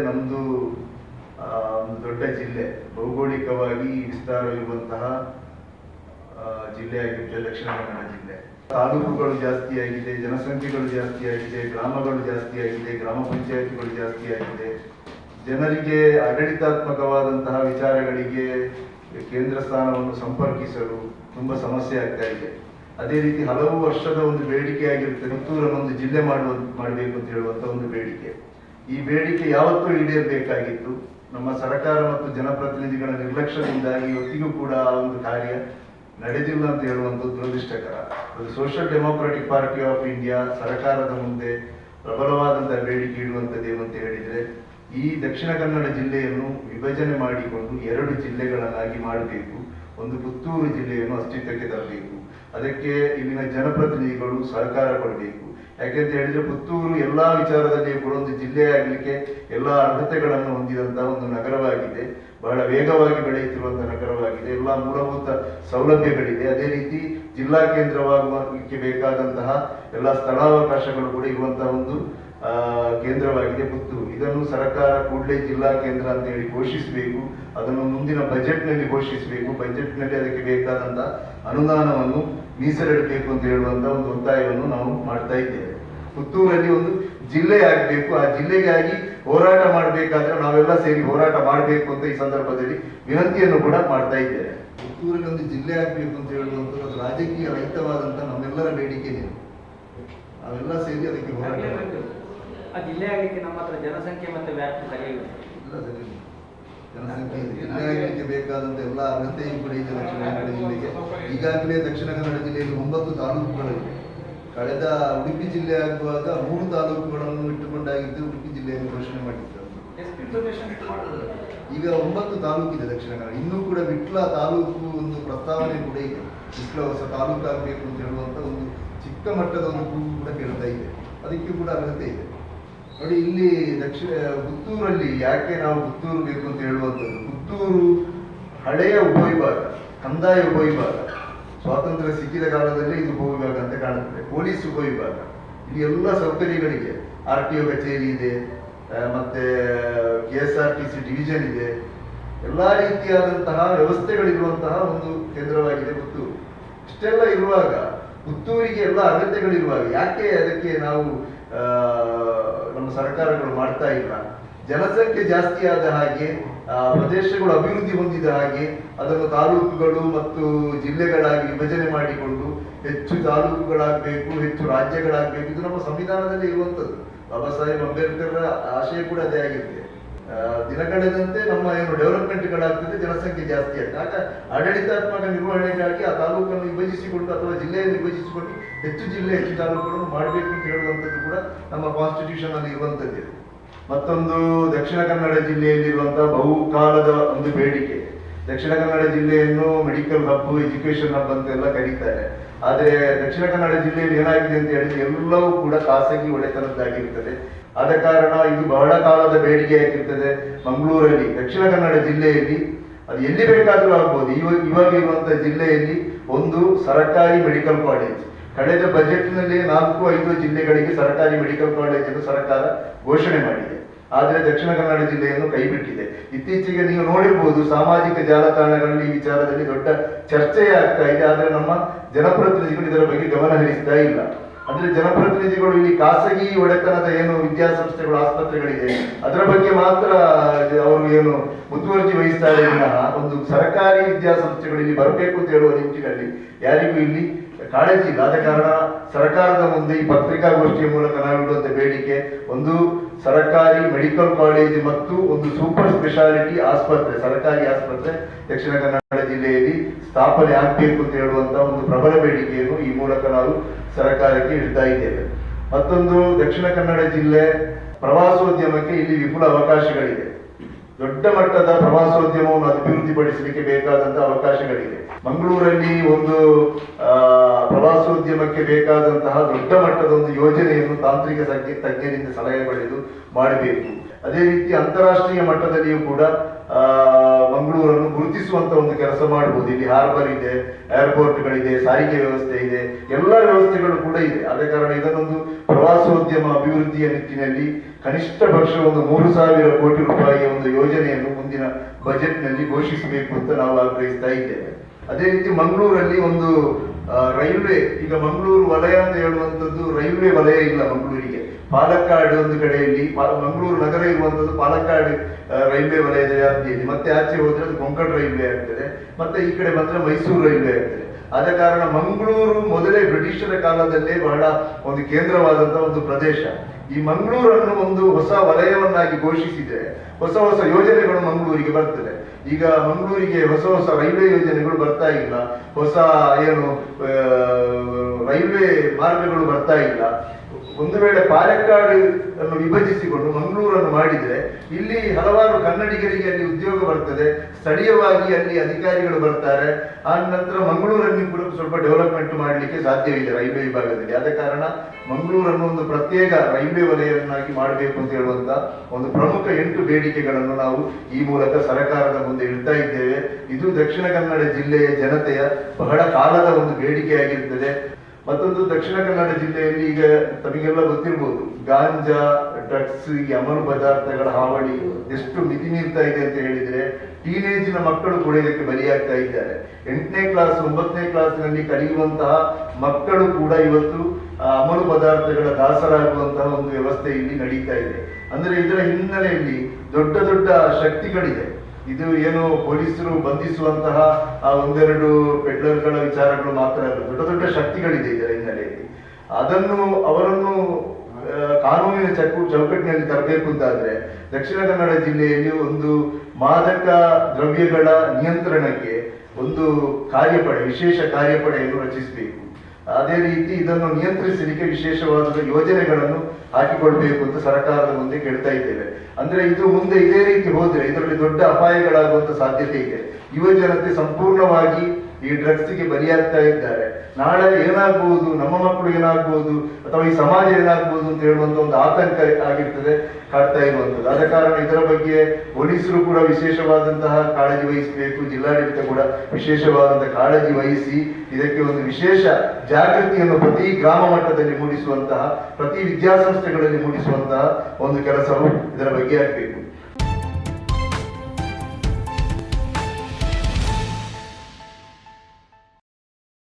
ನಮ್ಮದು ಒಂದು ದೊಡ್ಡ ಜಿಲ್ಲೆ. ಭೌಗೋಳಿಕವಾಗಿ ವಿಸ್ತಾರ ಇರುವಂತಹ ಜಿಲ್ಲೆಯಾಗಿರುತ್ತೆ ದಕ್ಷಿಣ ಕನ್ನಡ ಜಿಲ್ಲೆ. ತಾಲೂಕುಗಳು ಜಾಸ್ತಿ ಆಗಿದೆ, ಜನಸಂಖ್ಯೆಗಳು ಜಾಸ್ತಿ ಆಗಿದೆ, ಗ್ರಾಮಗಳು ಜಾಸ್ತಿ ಆಗಿದೆ, ಗ್ರಾಮ ಪಂಚಾಯಿತಿಗಳು ಜಾಸ್ತಿ ಆಗಿದೆ. ಜನರಿಗೆ ಆಡಳಿತಾತ್ಮಕವಾದಂತಹ ವಿಚಾರಗಳಿಗೆ ಕೇಂದ್ರ ಸ್ಥಾನವನ್ನು ಸಂಪರ್ಕಿಸಲು ತುಂಬಾ ಸಮಸ್ಯೆ ಆಗ್ತಾ ಇದೆ. ಅದೇ ರೀತಿ ಹಲವು ವರ್ಷದ ಒಂದು ಬೇಡಿಕೆ ಆಗಿರುತ್ತೆ ಪುತ್ತೂರನ್ನು ಒಂದು ಜಿಲ್ಲೆ ಮಾಡುವ, ಮಾಡಬೇಕು ಅಂತ ಹೇಳುವಂತ ಒಂದು ಬೇಡಿಕೆ. ಈ ಬೇಡಿಕೆ ಯಾವತ್ತೂ ಈಡೇರಬೇಕಾಗಿತ್ತು. ನಮ್ಮ ಸರ್ಕಾರ ಮತ್ತು ಜನಪ್ರತಿನಿಧಿಗಳ ನಿರ್ಲಕ್ಷ್ಯದಿಂದಾಗಿ ಇವತ್ತಿಗೂ ಕೂಡ ಆ ಒಂದು ಕಾರ್ಯ ನಡೆದಿಲ್ಲ ಅಂತ ಹೇಳುವಂಥದ್ದು ದುರದೃಷ್ಟಕರ. ಅದು social democratic party of India ಸರ್ಕಾರದ ಮುಂದೆ ಪ್ರಬಲವಾದಂತಹ ಬೇಡಿಕೆ ಇಡುವಂಥದ್ದು ಅಂತ ಹೇಳಿದ್ರೆ, ಈ ದಕ್ಷಿಣ ಕನ್ನಡ ಜಿಲ್ಲೆಯನ್ನು ವಿಭಜನೆ ಮಾಡಿಕೊಂಡು ಎರಡು ಜಿಲ್ಲೆಗಳನ್ನಾಗಿ ಮಾಡಬೇಕು. ಒಂದು ಪುತ್ತೂರು ಜಿಲ್ಲೆಯನ್ನು ಅಸ್ತಿತ್ವಕ್ಕೆ ತರಬೇಕು. ಅದಕ್ಕೆ ಇಲ್ಲಿನ ಜನಪ್ರತಿನಿಧಿಗಳು ಸಹಕಾರ ಕೊಡಬೇಕು. ಯಾಕೆಂತ ಹೇಳಿದ್ರೆ ಪುತ್ತೂರು ಎಲ್ಲಾ ವಿಚಾರದಲ್ಲಿ ಒಂದು ಜಿಲ್ಲೆ ಎಲ್ಲ ಅರ್ಹತೆಗಳನ್ನು ಹೊಂದಿದಂತಹ ಒಂದು ನಗರವಾಗಿದೆ. ಬಹಳ ವೇಗವಾಗಿ ಬೆಳೆಯುತ್ತಿರುವಂತಹ ನಗರವಾಗಿದೆ. ಎಲ್ಲಾ ಮೂಲಭೂತ ಸೌಲಭ್ಯಗಳಿದೆ. ಅದೇ ರೀತಿ ಜಿಲ್ಲಾ ಕೇಂದ್ರವಾಗಲಿಕ್ಕೆ ಬೇಕಾದಂತಹ ಎಲ್ಲ ಸ್ಥಳಾವಕಾಶಗಳು ಕೂಡ ಇರುವಂತಹ ಒಂದು ಕೇಂದ್ರವಾಗಿದೆ ಪುತ್ತೂರು. ಇದನ್ನು ಸರ್ಕಾರ ಕೂಡಲೇ ಜಿಲ್ಲಾ ಕೇಂದ್ರ ಅಂತ ಹೇಳಿ ಘೋಷಿಸಬೇಕು. ಅದನ್ನು ಮುಂದಿನ ಬಜೆಟ್ನಲ್ಲಿ ಘೋಷಿಸಬೇಕು. ಬಜೆಟ್ನಲ್ಲಿ ಅದಕ್ಕೆ ಬೇಕಾದಂತಹ ಅನುದಾನವನ್ನು ಮೀಸಲಿಡಬೇಕು ಅಂತ ಹೇಳುವಂತ ಒಂದು ಒತ್ತಾಯವನ್ನು ನಾವು ಮಾಡ್ತಾ ಇದ್ದೇವೆ. ಪುತ್ತೂರಲ್ಲಿ ಒಂದು ಜಿಲ್ಲೆ ಆಗಬೇಕು. ಆ ಜಿಲ್ಲೆಗಾಗಿ ಹೋರಾಟ ಮಾಡಬೇಕಾದ್ರೆ ನಾವೆಲ್ಲ ಸೇರಿ ಹೋರಾಟ ಮಾಡಬೇಕು ಅಂತ ಈ ಸಂದರ್ಭದಲ್ಲಿ ವಿನಂತಿಯನ್ನು ಕೂಡ ಮಾಡ್ತಾ ಇದ್ದೇವೆ. ಪುತ್ತೂರಲ್ಲಿ ಒಂದು ಜಿಲ್ಲೆ ಆಗಬೇಕು ಅಂತ ಹೇಳುವಂತ ಒಂದು ರಾಜಕೀಯ ರಹಿತವಾದಂತ ನಮ್ಮೆಲ್ಲರ ಬೇಡಿಕೆ ಇದೆ ನಾವೆಲ್ಲ ಸೇರಿ ಅದಕ್ಕೆ ಹೋರಾಟ ಜಿಲ್ಲೆ ಆಗಲಿಕ್ಕೆ ನಮ್ಮ ಹತ್ರ ಜನಸಂಖ್ಯೆ ಮತ್ತೆ ವ್ಯಾಪ್ತಿ ಸರಿಯಾಗಿದೆ ಎಲ್ಲ ಸರಿ ಇದೆ. ಜನಸಂಖ್ಯೆ ಬೇಕಾದಂತ ಎಲ್ಲ ಅರ್ಹತೆಯೂ ಕೂಡ ಇದೆ ದಕ್ಷಿಣ ಕನ್ನಡ ಜಿಲ್ಲೆಗೆ. ಈಗಾಗಲೇ ದಕ್ಷಿಣ ಕನ್ನಡ ಜಿಲ್ಲೆಯಲ್ಲಿ ಒಂಬತ್ತು ತಾಲೂಕುಗಳಿವೆ. ಕಳೆದ ಉಡುಪಿ ಜಿಲ್ಲೆ ಆಗುವಾಗ ಮೂರು ತಾಲೂಕುಗಳನ್ನು ಇಟ್ಟುಕೊಂಡಾಗಿದ್ದು ಉಡುಪಿ ಜಿಲ್ಲೆಯನ್ನು ಘೋಷಣೆ ಮಾಡಿದ್ದರು ಈಗ ಒಂಬತ್ತು ಇದೆ ದಕ್ಷಿಣ ಕನ್ನಡ. ಇನ್ನೂ ಕೂಡ ವಿಟ್ಲ ತಾಲೂಕು ಒಂದು ಪ್ರಸ್ತಾವನೆ ಕೂಡ ಇದೆ. ವಿಟ್ಲ ಹೊಸ ತಾಲೂಕು ಆಗಬೇಕು ಅಂತ ಹೇಳುವಂತ ಒಂದು ಚಿಕ್ಕ ಮಟ್ಟದ ಒಂದು ಕೂಡ ಕೇಳ್ತಾ ಇದೆ. ಅದಕ್ಕೆ ಕೂಡ ಅರ್ಹತೆ ಇದೆ. ನೋಡಿ, ಇಲ್ಲಿ ದಕ್ಷಿಣ, ಪುತ್ತೂರಲ್ಲಿ ಯಾಕೆ ನಾವು ಪುತ್ತೂರು ಬೇಕು ಅಂತ ಹೇಳುವಂಥದ್ದು? ಪುತ್ತೂರು ಹಳೆಯ ಉಪವಿಭಾಗ ಕಂದಾಯ ಉಪವಿಭಾಗ ಸ್ವಾತಂತ್ರ್ಯ ಸಿಕ್ಕಿದ ಕಾಲದಲ್ಲಿ ಇದು ಉಪವಿಭಾಗ ಅಂತ ಕಾಣುತ್ತದೆ. ಪೊಲೀಸ್ ಉಪವಿಭಾಗ ಇಲ್ಲಿ ಎಲ್ಲ ಸೌಕರ್ಯಗಳಿಗೆ ಆರ್ ಟಿ ಒ ಕಚೇರಿ ಇದೆ ಮತ್ತೆ, K S R T C division ಇದೆ. ಎಲ್ಲ ರೀತಿಯಾದಂತಹ ವ್ಯವಸ್ಥೆಗಳಿರುವಂತಹ ಒಂದು ಕೇಂದ್ರವಾಗಿದೆ ಪುತ್ತೂರು. ಇಷ್ಟೆಲ್ಲ ಇರುವಾಗ ಪುತ್ತೂರಿಗೆ ಎಲ್ಲ ಅಗತ್ಯಗಳಿರುವಾಗ ಯಾಕೆ ಅದಕ್ಕೆ ನಾವು ನಮ್ಮ ಸರ್ಕಾರಗಳು ಮಾಡ್ತಾ ಇಲ್ಲ. ಜನಸಂಖ್ಯೆ ಜಾಸ್ತಿ ಆದ ಹಾಗೆ ಪ್ರದೇಶಗಳು ಅಭಿವೃದ್ಧಿ ಹೊಂದಿದ ಹಾಗೆ, ಅದನ್ನು ತಾಲೂಕುಗಳು ಮತ್ತು ಜಿಲ್ಲೆಗಳಾಗಿ ವಿಭಜನೆ ಮಾಡಿಕೊಂಡು ಹೆಚ್ಚು ತಾಲೂಕುಗಳಾಗಬೇಕು, ಹೆಚ್ಚು ರಾಜ್ಯಗಳಾಗಬೇಕು, ಇದು ನಮ್ಮ ಸಂವಿಧಾನದಲ್ಲಿ ಇರುವಂಥದ್ದು. ಬಾಬಾ ಸಾಹೇಬ್ ಅಂಬೇಡ್ಕರ್ ಆಶಯ ಕೂಡ ಅದೇ ಆಗಿರುತ್ತೆ. ದಿನ ಕಳೆದಂತೆ ನಮ್ಮ ಏನು ಡೆವಲಪ್ಮೆಂಟ್ಗಳಾಗ್ತದೆ ಜನಸಂಖ್ಯೆ ಜಾಸ್ತಿ ಆಗ್ತದೆ ಆಗ ಆಡಳಿತಾತ್ಮಕ ನಿರ್ವಹಣೆಗಾಗಿ ಆ ತಾಲೂಕನ್ನು ವಿಭಜಿಸಿಕೊಂಡು ಅಥವಾ ಜಿಲ್ಲೆಯನ್ನು ವಿಭಜಿಸಿಕೊಂಡು ಹೆಚ್ಚು ಜಿಲ್ಲೆ, ಹೆಚ್ಚು ತಾಲೂಕುಗಳನ್ನು ಮಾಡಬೇಕು ಅಂತ ಹೇಳುವಂಥದ್ದು ಕೂಡ ನಮ್ಮ ಕಾನ್ಸ್ಟಿಟ್ಯೂಷನ್ ಅಲ್ಲಿ ಇರುವಂಥದ್ದು. ಮತ್ತೊಂದು ದಕ್ಷಿಣ ಕನ್ನಡ ಜಿಲ್ಲೆಯಲ್ಲಿರುವಂತಹ ಬಹುಕಾಲದ ಒಂದು ಬೇಡಿಕೆ. ದಕ್ಷಿಣ ಕನ್ನಡ ಜಿಲ್ಲೆಯನ್ನು ಮೆಡಿಕಲ್ ಹಬ್ ಎಜುಕೇಶನ್ ಹಬ್ ಅಂತೆಲ್ಲ ಕರೀತಾರೆ. ಆದ್ರೆ ದಕ್ಷಿಣ ಕನ್ನಡ ಜಿಲ್ಲೆಯಲ್ಲಿ ಏನಾಗಿದೆ ಅಂತ ಹೇಳಿದ್ರೆ ಎಲ್ಲವೂ ಕೂಡ ಖಾಸಗಿ ಒಡೆತನದ್ದಾಗಿರ್ತದೆ ಆದ ಕಾರಣ ಇದು ಬಹಳ ಕಾಲದ ಬೇಡಿಕೆ ಆಗಿರ್ತದೆ. ಮಂಗಳೂರಲ್ಲಿ, ದಕ್ಷಿಣ ಕನ್ನಡ ಜಿಲ್ಲೆಯಲ್ಲಿ ಅದು ಎಲ್ಲಿ ಬೇಕಾದರೂ ಆಗ್ಬೋದು. ಇವಾಗ ಇವಾಗ ಇರುವಂತಹ ಜಿಲ್ಲೆಯಲ್ಲಿ ಒಂದು ಸರ್ಕಾರಿ ಮೆಡಿಕಲ್ ಕಾಲೇಜ್. ಕಳೆದ ಬಜೆಟ್ನಲ್ಲಿ ನಾಲ್ಕು, ಐದು ಜಿಲ್ಲೆಗಳಿಗೆ ಸರ್ಕಾರಿ ಮೆಡಿಕಲ್ ಕಾಲೇಜ್ ಅನ್ನು ಸರ್ಕಾರ ಘೋಷಣೆ ಮಾಡಿದೆ. ಆದರೆ ದಕ್ಷಿಣ ಕನ್ನಡ ಜಿಲ್ಲೆಯನ್ನು ಕೈಬಿಟ್ಟಿದೆ. ಇತ್ತೀಚೆಗೆ ನೀವು ನೋಡಿರ್ಬೋದು, ಸಾಮಾಜಿಕ ಜಾಲತಾಣಗಳಲ್ಲಿ ಈ ವಿಚಾರದಲ್ಲಿ ದೊಡ್ಡ ಚರ್ಚೆ ಆಗ್ತಾ ಇದೆ. ಆದರೆ ನಮ್ಮ ಜನಪ್ರತಿನಿಧಿಗಳು ಇದರ ಬಗ್ಗೆ ಗಮನ ಹರಿಸ್ತಾ ಇಲ್ಲ. ಅಂದ್ರೆ ಜನಪ್ರತಿನಿಧಿಗಳು ಇಲ್ಲಿ ಖಾಸಗಿ ಒಡೆತನದ ಏನು ವಿದ್ಯಾಸಂಸ್ಥೆಗಳು, ಆಸ್ಪತ್ರೆಗಳಿದೆ, ಅದರ ಬಗ್ಗೆ ಮಾತ್ರ ಅವರು ಏನು ಮುತುವರ್ಜಿ ವಹಿಸ್ತಾರೆ ವಿನಃ, ಒಂದು ಸರ್ಕಾರಿ ವಿದ್ಯಾಸಂಸ್ಥೆಗಳು ಇಲ್ಲಿ ಬರಬೇಕು ಅಂತ ಹೇಳುವ ನಿಟ್ಟಿನಲ್ಲಿ ಯಾರಿಗೂ ಇಲ್ಲಿ ಕಾಳಜಿ ಇಲ್ಲ. ಆದ ಕಾರಣ ಸರ್ಕಾರದ ಮುಂದೆ ಈ ಪತ್ರಿಕಾಗೋಷ್ಠಿಯ ಮೂಲಕ ನಾವಿಡುವಂತ ಬೇಡಿಕೆ, ಒಂದು ಸರ್ಕಾರಿ ಮೆಡಿಕಲ್ ಕಾಲೇಜು ಮತ್ತು ಒಂದು ಸೂಪರ್ ಸ್ಪೆಷಾಲಿಟಿ ಆಸ್ಪತ್ರೆ, ಸರ್ಕಾರಿ ಆಸ್ಪತ್ರೆ ದಕ್ಷಿಣ ಕನ್ನಡ ಜಿಲ್ಲೆಯಲ್ಲಿ ಸ್ಥಾಪನೆ ಆಗಬೇಕು ಅಂತ ಹೇಳುವಂತ ಒಂದು ಪ್ರಬಲ ಬೇಡಿಕೆಯನ್ನು ಈ ಮೂಲಕ ನಾವು ಸರ್ಕಾರಕ್ಕೆ ಇಡ್ತಾ ಇದ್ದೇವೆ. ಮತ್ತೊಂದು ದಕ್ಷಿಣ ಕನ್ನಡ ಜಿಲ್ಲೆ ಪ್ರವಾಸೋದ್ಯಮಕ್ಕೆ ಇಲ್ಲಿ ವಿಪುಲ ಅವಕಾಶಗಳಿದೆ. ದೊಡ್ಡ ಮಟ್ಟದ ಪ್ರವಾಸೋದ್ಯಮವನ್ನು ಅಭಿವೃದ್ಧಿಪಡಿಸಲಿಕ್ಕೆ ಬೇಕಾದಂತಹ ಅವಕಾಶಗಳಿವೆ ಮಂಗಳೂರಲ್ಲಿ ಒಂದು ಪ್ರವಾಸೋದ್ಯಮಕ್ಕೆ ಬೇಕಾದಂತಹ ದೊಡ್ಡ ಮಟ್ಟದ ಒಂದು ಯೋಜನೆಯನ್ನು ತಾಂತ್ರಿಕ ತಜ್ಞರಿಂದ ಸಲಹೆ ಪಡೆದು ಮಾಡಬೇಕು. ಅದೇ ರೀತಿ ಅಂತಾರಾಷ್ಟ್ರೀಯ ಮಟ್ಟದಲ್ಲಿಯೂ ಕೂಡ ಮಂಗಳೂರನ್ನು ಗುರುತಿಸುವಂತ ಒಂದು ಕೆಲಸ ಮಾಡಬಹುದು ಇಲ್ಲಿ ಹಾರ್ಬರ್ ಇದೆ ಏರ್ಪೋರ್ಟ್ ಗಳಿದೆ ಸಾರಿಗೆ ವ್ಯವಸ್ಥೆ ಇದೆ, ಎಲ್ಲ ವ್ಯವಸ್ಥೆಗಳು ಕೂಡ ಇದೆ. ಅದೇ ಕಾರಣ ಇದನ್ನೊಂದು ಪ್ರವಾಸೋದ್ಯಮ ಅಭಿವೃದ್ಧಿಯ ನಿಟ್ಟಿನಲ್ಲಿ ಕನಿಷ್ಠ ಪಕ್ಷ ಒಂದು ಮೂರು ಸಾವಿರ ಕೋಟಿ ರೂಪಾಯಿಯ ಒಂದು ಯೋಜನೆಯನ್ನು ಮುಂದಿನ ಬಜೆಟ್ನಲ್ಲಿ ಘೋಷಿಸಬೇಕು ಅಂತ ನಾವು ಆಗ್ರಹಿಸ್ತಾ ಇದ್ದೇವೆ. ಅದೇ ರೀತಿ ಮಂಗಳೂರಲ್ಲಿ ಒಂದು ರೈಲ್ವೆ, ಈಗ ಮಂಗಳೂರು ವಲಯ ಅಂತ ಹೇಳುವಂಥದ್ದು ರೈಲ್ವೆ ವಲಯ ಇಲ್ಲ ಮಂಗಳೂರಿಗೆ. ಪಾಲಕ್ಕಾಡ್ ಒಂದು ಕಡೆಯಲ್ಲಿ ಮಂಗಳೂರು ನಗರ ಇರುವಂತದ್ದು ಪಾಲಕ್ಕಾಡು ರೈಲ್ವೆ ವಲಯದ ವ್ಯಾಪ್ತಿಯಲ್ಲಿ. ಮತ್ತೆ ಆಚೆ ಹೋದ್ರೆ ಅದು ಕೊಂಕಣ ರೈಲ್ವೆ ಆಗ್ತದೆ. ಮತ್ತೆ ಈ ಕಡೆ ಮಾತ್ರ ಮೈಸೂರು ರೈಲ್ವೆ ಆಗ್ತದೆ. ಆದ ಕಾರಣ ಮಂಗಳೂರು ಮೊದಲೇ ಬ್ರಿಟಿಷರ ಕಾಲದಲ್ಲೇ ಬಹಳ ಒಂದು ಕೇಂದ್ರವಾದಂತಹ ಒಂದು ಪ್ರದೇಶ. ಈ ಮಂಗಳೂರನ್ನು ಒಂದು ಹೊಸ ವಲಯವನ್ನಾಗಿ ಘೋಷಿಸಿದ್ರೆ ಹೊಸ ಹೊಸ ಯೋಜನೆಗಳು ಮಂಗಳೂರಿಗೆ ಬರ್ತದೆ. ಈಗ ಮಂಗಳೂರಿಗೆ ಹೊಸ ಹೊಸ ರೈಲ್ವೆ ಯೋಜನೆಗಳು ಬರ್ತಾ ಇಲ್ಲ. ಹೊಸ ಏನು ರೈಲ್ವೆ ಮಾರ್ಗಗಳು ಬರ್ತಾ ಇಲ್ಲ. ಒಂದು ವೇಳೆ ಪಾಲಕ್ಕಾಡು ಅನ್ನು ವಿಭಜಿಸಿಕೊಂಡು ಮಂಗಳೂರನ್ನು ಮಾಡಿದ್ರೆ ಇಲ್ಲಿ ಹಲವಾರು ಕನ್ನಡಿಗರಿಗೆ ಅಲ್ಲಿ ಉದ್ಯೋಗ ಬರ್ತದೆ. ಸ್ಥಳೀಯವಾಗಿ ಅಲ್ಲಿ ಅಧಿಕಾರಿಗಳು ಬರ್ತಾರೆ. ಆ ನಂತರ ಮಂಗಳೂರನ್ನು ಕೂಡ ಸ್ವಲ್ಪ ಡೆವಲಪ್ಮೆಂಟ್ ಮಾಡಲಿಕ್ಕೆ ಸಾಧ್ಯವಿದೆ ರೈಲ್ವೆ ವಿಭಾಗದಲ್ಲಿ. ಆದ ಕಾರಣ ಮಂಗಳೂರನ್ನು ಒಂದು ಪ್ರತ್ಯೇಕ ರೈಲ್ವೆ ವಲಯವನ್ನಾಗಿ ಮಾಡಬೇಕು ಅಂತ ಹೇಳುವಂತ ಒಂದು ಪ್ರಮುಖ ಎಂಟು ಬೇಡಿಕೆಗಳನ್ನು ನಾವು ಈ ಮೂಲಕ ಸರ್ಕಾರದ ಮುಂದೆ ಇಡ್ತಾ ಇದ್ದೇವೆ. ಇದು ದಕ್ಷಿಣ ಕನ್ನಡ ಜಿಲ್ಲೆಯ ಜನತೆಯ ಬಹಳ ಕಾಲದ ಒಂದು ಬೇಡಿಕೆಯಾಗಿರ್ತದೆ. ಮತ್ತೊಂದು ದಕ್ಷಿಣ ಕನ್ನಡ ಜಿಲ್ಲೆಯಲ್ಲಿ ಈಗ ತಮಗೆಲ್ಲ ಗೊತ್ತಿರ್ಬೋದು, ಗಾಂಜಾ ಡ್ರಗ್ಸ್ ಅಮಲು ಪದಾರ್ಥಗಳ ಹಾವಳಿ ಎಷ್ಟು ಮಿತಿ ಮೀರ್ತಾ ಇದೆ ಅಂತ ಹೇಳಿದ್ರೆ ಟೀನೇಜಿನ ಮಕ್ಕಳು ಕೂಡ ಇದಕ್ಕೆ ಬಲಿಯಾಗ್ತಾ ಇದ್ದಾರೆ. ಎಂಟನೇ ಕ್ಲಾಸ್, ಒಂಬತ್ತನೇ ಕ್ಲಾಸ್ನಲ್ಲಿ ಕಲಿಯುವಂತಹ ಮಕ್ಕಳು ಕೂಡ ಇವತ್ತು ಅಮಲು ಪದಾರ್ಥಗಳ ದಾಸರಾಗುವಂತಹ ಒಂದು ವ್ಯವಸ್ಥೆ ಇಲ್ಲಿ ನಡೀತಾ ಇದೆ. ಅಂದ್ರೆ ಇದರ ಹಿನ್ನೆಲೆಯಲ್ಲಿ ದೊಡ್ಡ ದೊಡ್ಡ ಶಕ್ತಿಗಳಿದೆ. ಇದು ಏನು ಪೊಲೀಸರು ಬಂಧಿಸುವಂತಹ ಆ ಒಂದೆರಡು ಪೆಡ್ಲರ್ಗಳ ವಿಚಾರಗಳು ಮಾತ್ರ ಅಲ್ಲ, ದೊಡ್ಡ ದೊಡ್ಡ ಶಕ್ತಿಗಳಿದೆ ಇದರ ಹಿನ್ನೆಲೆಯಲ್ಲಿ. ಅದನ್ನು ಅವರನ್ನು ಕಾನೂನಿನ ಚಕು ಚೌಕಟ್ಟಿನಲ್ಲಿ ತರಬೇಕು ಅಂತಾದ್ರೆ ದಕ್ಷಿಣ ಕನ್ನಡ ಜಿಲ್ಲೆಯಲ್ಲಿ ಒಂದು ಮಾದಕ ದ್ರವ್ಯಗಳ ನಿಯಂತ್ರಣಕ್ಕೆ ಒಂದು ಕಾರ್ಯಪಡೆ, ವಿಶೇಷ ಕಾರ್ಯಪಡೆಯನ್ನು ರಚಿಸಬೇಕು. ಅದೇ ರೀತಿ ಇದನ್ನು ನಿಯಂತ್ರಿಸಲಿಕ್ಕೆ ವಿಶೇಷವಾದ ಯೋಜನೆಗಳನ್ನು ಹಾಕಿಕೊಳ್ಬೇಕು ಅಂತ ಸರ್ಕಾರದ ಮುಂದೆ ಕೇಳ್ತಾ ಇದ್ದೇವೆ. ಅಂದ್ರೆ ಇದು ಮುಂದೆ ಇದೇ ರೀತಿ ಹೋದ್ರೆ ಇದರಲ್ಲಿ ದೊಡ್ಡ ಅಪಾಯಗಳಾಗುವಂತ ಸಾಧ್ಯತೆ ಇದೆ. ಯುವ ಜನತೆ ಸಂಪೂರ್ಣವಾಗಿ ಈ ಡ್ರಗ್ಸ್ಗೆ ಬಲಿಯಾಗ್ತಾ ಇದ್ದಾರೆ. ನಾಳೆ ಏನಾಗ್ಬೋದು, ನಮ್ಮ ಮಕ್ಕಳು ಏನಾಗ್ಬೋದು, ಅಥವಾ ಈ ಸಮಾಜ ಏನಾಗ್ಬೋದು ಅಂತ ಹೇಳುವಂತ ಒಂದು ಆತಂಕ ಆಗಿರ್ತದೆ, ಕಾಡ್ತಾ ಇರುವಂತದ್ದು ಆದ ಕಾರಣ ಇದರ ಬಗ್ಗೆ ಪೊಲೀಸರು ಕೂಡ ವಿಶೇಷವಾದಂತಹ ಕಾಳಜಿ ವಹಿಸಬೇಕು, ಜಿಲ್ಲಾಡಳಿತ ಕೂಡ ವಿಶೇಷವಾದಂತಹ ಕಾಳಜಿ ವಹಿಸಿ ಇದಕ್ಕೆ ಒಂದು ವಿಶೇಷ ಜಾಗೃತಿಯನ್ನು ಪ್ರತಿ ಗ್ರಾಮ ಮಟ್ಟದಲ್ಲಿ ಮೂಡಿಸುವಂತಹ, ಪ್ರತಿ ವಿದ್ಯಾಸಂಸ್ಥೆಗಳಲ್ಲಿ ಮೂಡಿಸುವಂತಹ ಒಂದು ಕೆಲಸವು ಇದರ ಬಗ್ಗೆ ಆಗಬೇಕು